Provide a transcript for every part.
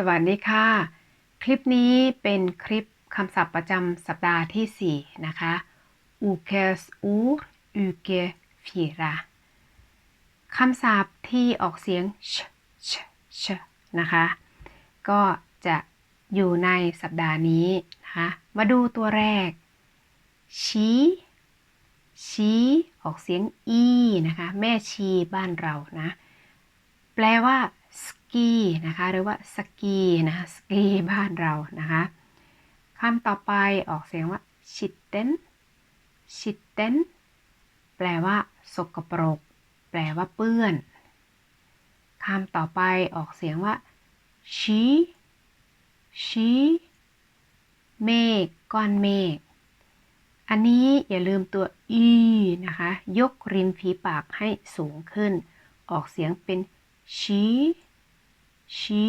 สวัสดีค่ะ คลิปนี้เป็นคลิปคำศัพท์ประจำสัปดาห์ที่ 4 นะคะ u k e s u r u k e f i r a คำศัพท์ที่ออกเสียงชชชนะคะ ก็จะอยู่ในสัปดาห์นี้นะคะ มาดูตัวแรก ชีชีออกเสียงอีนะคะ แม่ชีบ้านเรานะ แปลว่า สกีนะคะหรือว่าสกีนะสกีบ้านเรานะคะคำต่อไปออกเสียงว่าชิดเต้นชิดเต้นแปลว่า สกปรก แปลว่าเปื้อนคำต่อไปออกเสียงว่าชีชีเมฆก้อนเมฆอันนี้อย่าลืมตัวอีนะคะ ยกริมฝีปากให้สูงขึ้น ออกเสียงเป็นชี ชี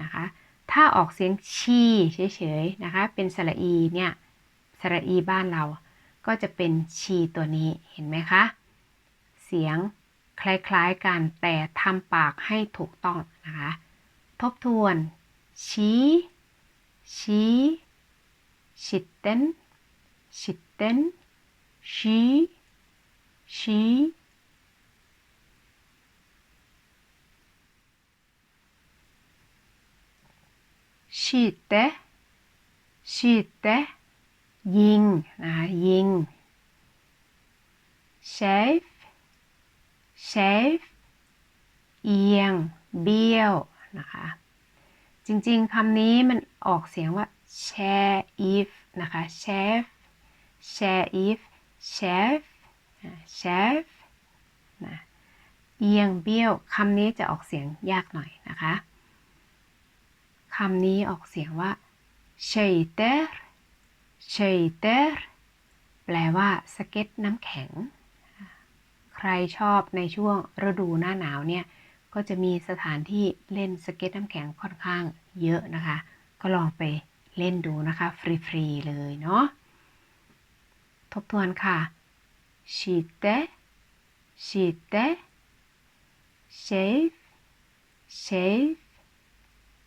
นะคะ ถ้าออกเสียงชีเฉยๆนะคะ เป็นสระอีเนี่ยสระอีบ้านเราก็จะเป็นชีตัวนี้เห็นไหมคะ เสียงคล้ายๆกันแต่ทำปากให้ถูกต้องนะคะ ทบทวนชีชีชิดเต้นชิดเต้นชีชี ชีเตชีเตยิงนะคะยิง chef chef เอียง เบี้ยวนะคะจริงๆคำนี้มันออกเสียงว่า chef นะคะ chef chef chef chef นะเอียงเบี้ยวคำนี้จะออกเสียงยากหน่อยนะคะำนี้ออกเสียงว่า shader shader แปลว่าสเก็ตน้ำแข็ง ใครชอบในช่วงฤดูหน้าหนาวเนี่ย ก็จะมีสถานที่เล่นสเก็ตน้ำแข็งค่อนข้างเยอะนะคะ ก็ลองไปเล่นดูนะคะ ฟรี ๆ เลยเนาะ ทบทวนค่ะ shite shite shave shave shader shader Huvudstad Huvudstad เ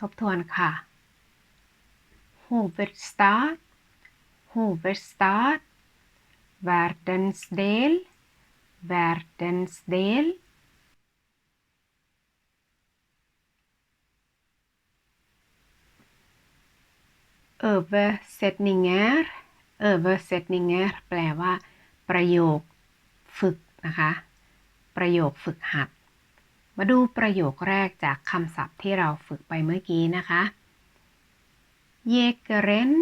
ทบทวนค่ะ Huvudstad Huvudstad Verdensdel Verdensdel översättningar översättningar แปลว่า ประโยคฝึกนะคะ ประโยคฝึกหัด มาดูประโยคแรกจากคำศัพท์ที่เราฝึกไปเมื่อกี้นะคะ Jägaren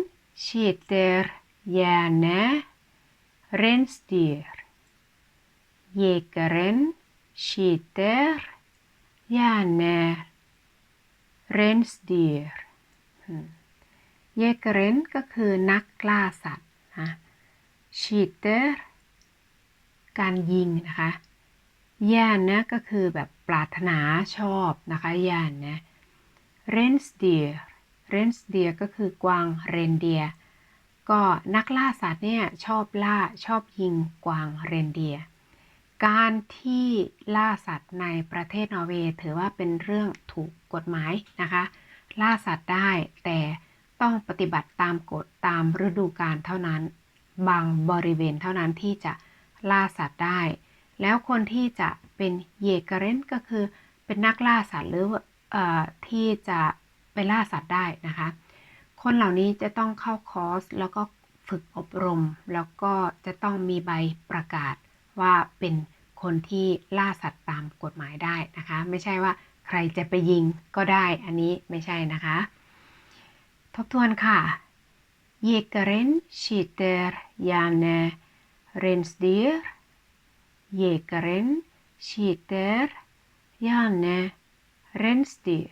skjuter gärna rensdyr Jägaren skjuter gärna rensdyr เยเกเรนก็คือนักล่าสัตว์นะชีเตอร์การยิงนะคะ ย่านนะก็คือแบบปรารถนาชอบนะคะย่านนะเรนสเดียเรนสเดียก็คือกวางเรนเดียก็นักล่าสัตว์เนี่ยชอบล่าชอบยิงกวางเรนเดียการที่ล่าสัตว์ในประเทศนอร์เวย์ถือว่าเป็นเรื่องถูกกฎหมายนะคะ ล่าสัตว์ได้แต่ต้องปฏิบัติตามกฎตามฤดูกาลเท่านั้น บางบริเวณเท่านั้นที่จะล่าสัตว์ได้ แล้วคนที่จะเป็นเยกเรนก็คือเป็นนักล่าสัตว์หรืออที่จะไปล่าสัตว์ได้นะคะ คนเหล่านี้จะต้องเข้าคอร์สแล้วก็ฝึกอบรม แล้วก็จะต้องมีใบประกาศว่าเป็นคนที่ล่าสัตว์ตามกฎหมายได้นะคะ ไม่ใช่ว่าใครจะไปยิงก็ได้อันนี้ไม่ใช่นะคะ ทบทวนค่ะ Jägaren skjuter gärna rensdyr. เยกเรนชีเตอร์ย gärna rensdyr.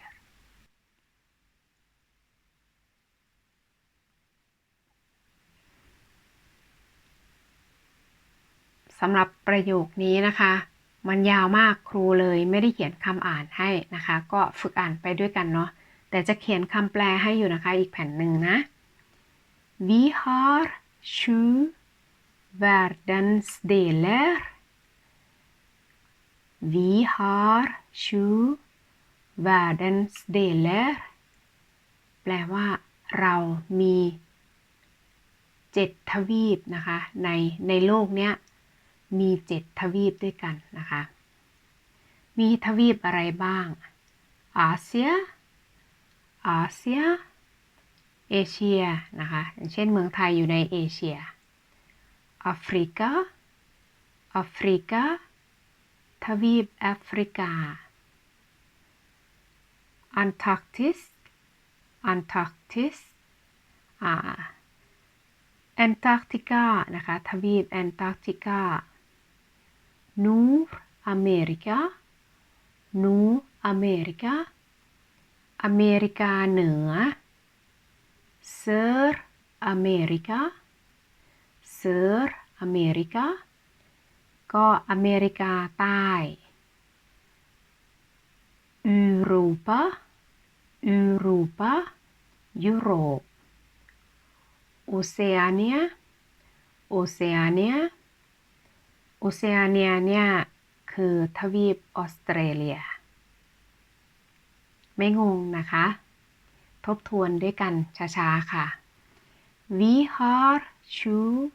สำหรับประโยคนี้นะคะ มันยาวมากครูเลยไม่ได้เขียนคำอ่านให้นะคะ ก็ฝึกอ่านไปด้วยกันเนาะแต่จะเขียนคำแปลให้อยู่นะคะอีกแผ่นหนึ่งนะ Vi har sju verdensdeler Vi har sju världsdelar แปลว่าเรามีเจ็ดทวีปนะคะ ในในโลกเนี้ยมีเจ็ดทวีปด้วยกันนะคะ มีทวีปอะไรบ้าง อาเซีย อาเซีย เอเชียนะคะ อย่างเช่นเมืองไทยอยู่ในเอเชียแอฟริกาแอฟริกา ทวีปแอฟริกาอันตาร์กติสอันตาร์กติสอ่าแอนตาร์กติกานะคะทวีปแอนตาร์กติกานูร์อเมริกานูร์อเมริกาอเมริกาเหนือเซอร์อเมริกาเซอร์อเมริกา ก็อเมริกาใต้ยุโรปยุโรปยุโรปโอเชียเนียโอเชียเนียโอเชียเนียเนี่ยคือทวีปออสเตรเลีย ไม่งงนะคะ ทบทวนด้วยกันช้าๆค่ะ Vi har sju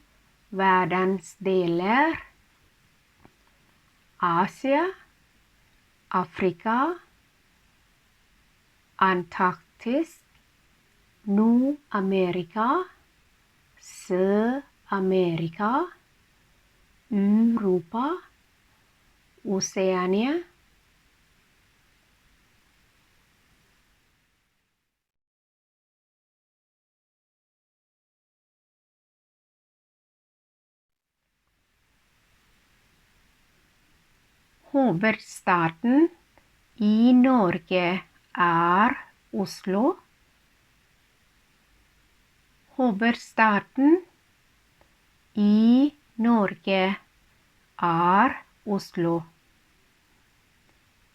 världsdelar Asia, Africa, Antarctica, New America, South America, Europa, Oceania, Hovedstaden i Norge er Oslo. Hovedstaden i Norge er Oslo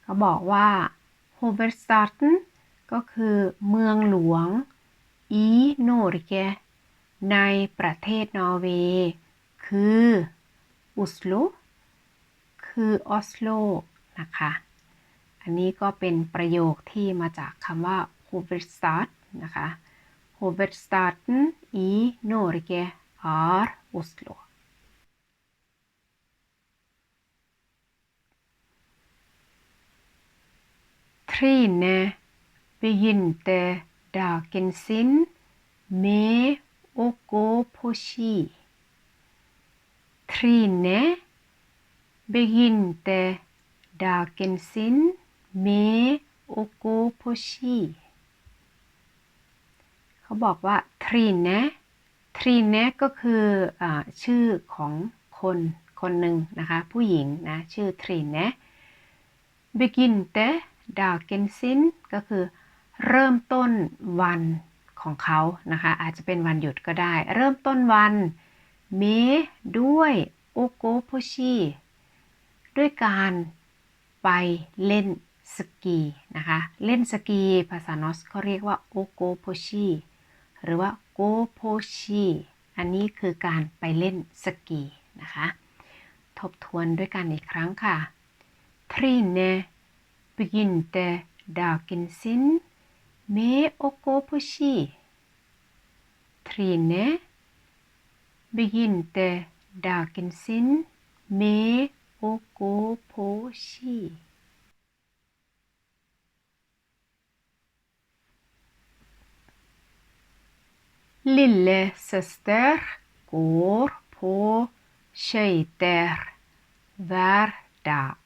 เขาบอกว่า Hovedstaden ก็คือเมืองหลวง i Norge ในประเทศนอร์เวย์คือ Oslo คือออสโลนะคะ อันนี้ก็เป็นประโยคที่มาจากคำว่า hovedstad นะคะ hovedstaden i Norge er Oslo Trine begynte dagen sin med å gå på ski. Trine begynte dagen sin med å gå på ski เขาบอกว่า Trine Trine ก็คืออชื่อของคนคนหนึ่งนะคะ ผู้หญิงนะ ชื่อ Trine begynte dagen sin ก็คือเริ่มต้นวันของเขานะคะ อาจจะเป็นวันหยุดก็ได้ เริ่มต้นวันเมด้วยโอโกโพชี ด้วยการไปเล่นสกีนะคะ เล่นสกีภาษานอสเขาเรียกว่าโอโกโพชีหรือว่าโกโพชีอันนี้คือการไปเล่นสกีนะคะ ทบทวนด้วยกันอีกครั้งค่ะ Trine begynte dagen sin med å gå på ski. Trine begynte dagen sin med å gå på ski. Lillesøster går på skøyter hver dag.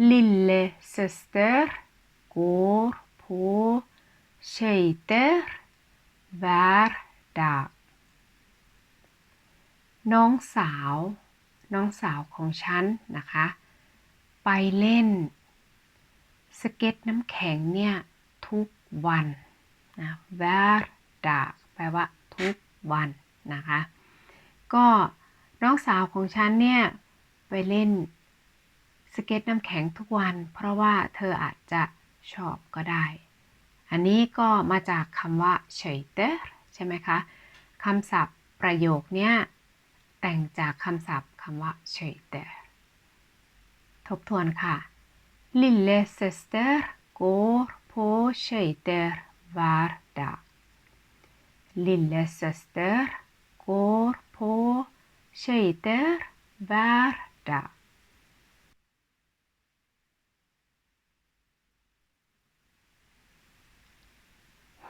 Lillesøster går på skøyter hver dag น้องสาว น้องสาวของฉันนะคะ ไปเล่น สเก็ตน้ำแข็งเนี่ย ทุกวันนะ hver dag แปลว่าทุกวันนะคะ ก็น้องสาวของฉันเนี่ย ไปเล่นสเก็ตน้ำแข็งทุกวัน เพราะว่าเธออาจจะชอบก็ได้ อันนี้ก็มาจากคำว่าเฉยเตอร์ใช่ไหมคะคำศัพท์ประโยคเนี้ยแต่งจากคำศัพท์ คำว่าเฉยเตอร์ทบทวนค่ะ Lille søster går på skøyter hver dag. Lille søster går på skøyter hver dag.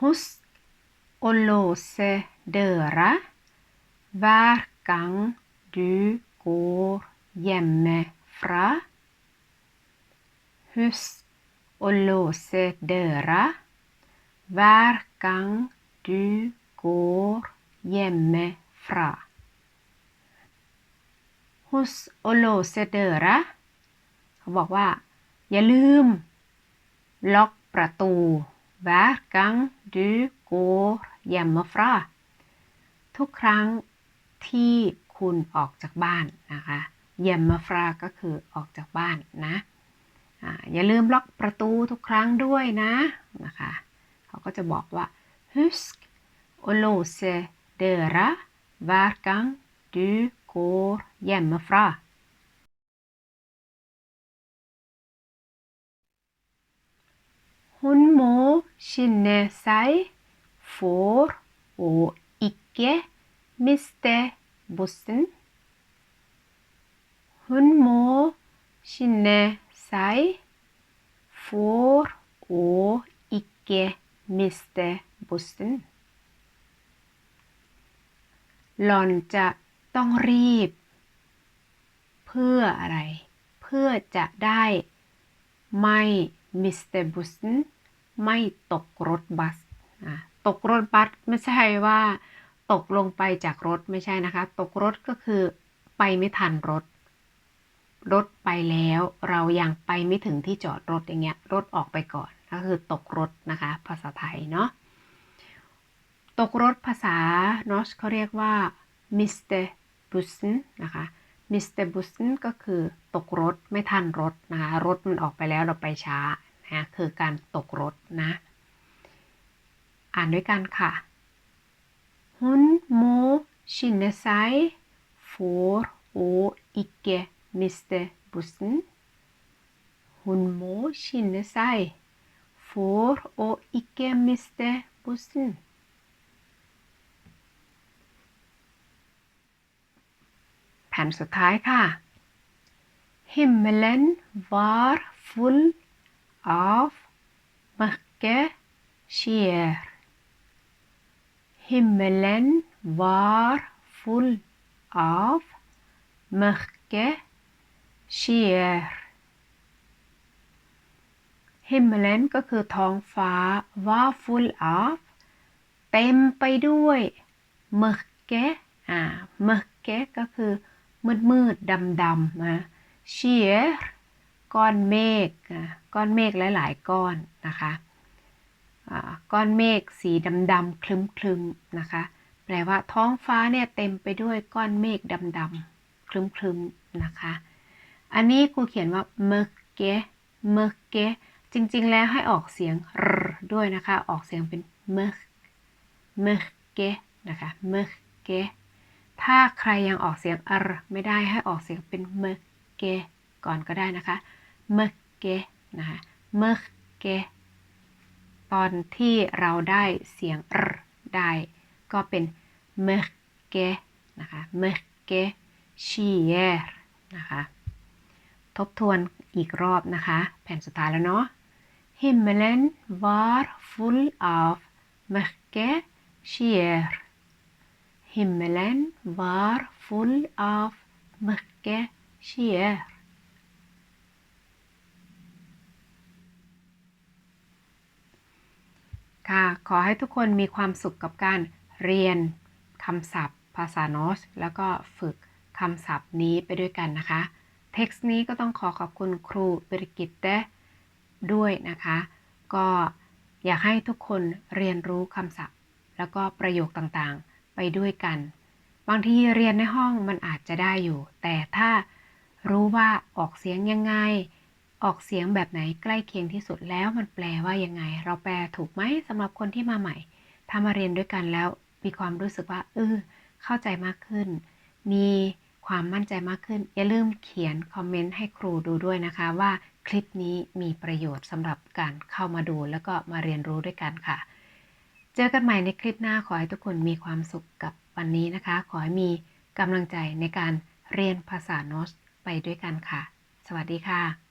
Husk å låse døra hver gang du gå hjemmefra. Husk å låse døra hver gang du går hjemmefra. Husk å låse døra เขาบอกว่า อย่าลืม ล็อกประตู hver gang du går hjemmefra ทุกครั้งที่ คุณออกจากบ้านนะคะเยี่ยมมาฟราก็คือออกจากบ้านนะอย่าลืมล็อกประตูทุกครั้งด้วยนะนะคะเขาก็จะบอกว่า husk å låse døra hver gang du går hjemmefra ุณโมชินเนไซ for å ikke miste bussen. Hun må skynde seg for å ikke miste bussen หล่อนจะต้องรีบ เพื่ออะไร เพื่อจะได้ไม่ Mr. b u s ไม่ตกรถบัสตกรถบัสไม่ใช่ว่า ตกลงไปจากรถไม่ใช่นะคะ ตกรถก็คือไปไม่ทันรถ รถไปแล้วเรายังไปไม่ถึงที่จอดรถอย่างเงี้ย รถออกไปก่อนก็คือตกรถนะคะ ภาษาไทยเนาะ ตกรถภาษานอสเขาเรียกว่า Mr. Bussen นะคะ Mr. Bussen ก็คือตกรถไม่ทันรถนะคะ รถมันออกไปแล้วเราไปช้านะคือการตกรถนะ อ่านด้วยกันค่ะ Hun må skynde seg for å ikke miste bussen. Hun må skynde seg for å ikke miste bussen. แผ่นสุดท้ายค่ะ Himmelen var full av mørke skyer. Himmelen var full av mørke skyer. Himmelen ก็คือท้องฟ้า var full of เต็มไปด้วย mørke อ่า mørke ก็คือมืดมืดดำดำนะเชียก้อนเมฆก้อนเมฆหลาย ๆ ก้อนนะคะ ก้อนเมฆสีดำดำคลึ้มคลึมนะคะ แปลว่าท้องฟ้าเนี่ยเต็มไปด้วยก้อนเมฆดำดำคลึ้มคลึมนะคะ อันนี้ครูเขียนว่าเมกเกเมกเกจริงๆ แล้วให้ออกเสียงรด้วยนะคะ ออกเสียงเป็นเมกเมกเกนะคะเมกเกถ้าใครยังออกเสียงอรไม่ได้ให้ออกเสียงเป็นเมกเกก่อนก็ได้นะคะเมกเกนะคะเมกเก ตอนที่เราได้เสียงอได้ ก็เป็นเมเกนะคะเมเกชีเอร์นะคะ ทบทวนอีกรอบนะคะ แผ่นสุดท้ายแล้วเนาะ Himmelen var full av mørke skyer. Himmelen var full av mørke skyer. ค่ะ ขอให้ทุกคนมีความสุขกับการเรียนคำศัพท์ ภาษาโนสแล้วก็ฝึกคำศัพท์นี้ไปด้วยกันนะคะ เท็กซ์นี้ก็ต้องขอขอบคุณครูบริกิตเตด้วยนะคะ ก็อยากให้ทุกคนเรียนรู้คำศัพท์ แล้วก็ประโยคต่างๆไปด้วยกัน บางทีเรียนในห้องมันอาจจะได้อยู่ แต่ถ้ารู้ว่าออกเสียงยังไง ออกเสียงแบบไหนใกล้เคียงที่สุดแล้วมันแปลว่ายังไง เราแปลถูกไหมสำหรับคนที่มาใหม่ ถ้ามาเรียนด้วยกันแล้วมีความรู้สึกว่าเออเข้าใจมากขึ้น มีความมั่นใจมากขึ้น อย่าลืมเขียนคอมเมนต์ให้ครูดูด้วยนะคะ ว่าคลิปนี้มีประโยชน์สำหรับการเข้ามาดูแล้วก็มาเรียนรู้ด้วยกันค่ะ เจอกันใหม่ในคลิปหน้าขอให้ทุกคนมีความสุขกับวันนี้นะคะ ขอให้มีกำลังใจในการเรียนภาษาโนสไปด้วยกันค่ะ สวัสดีค่ะ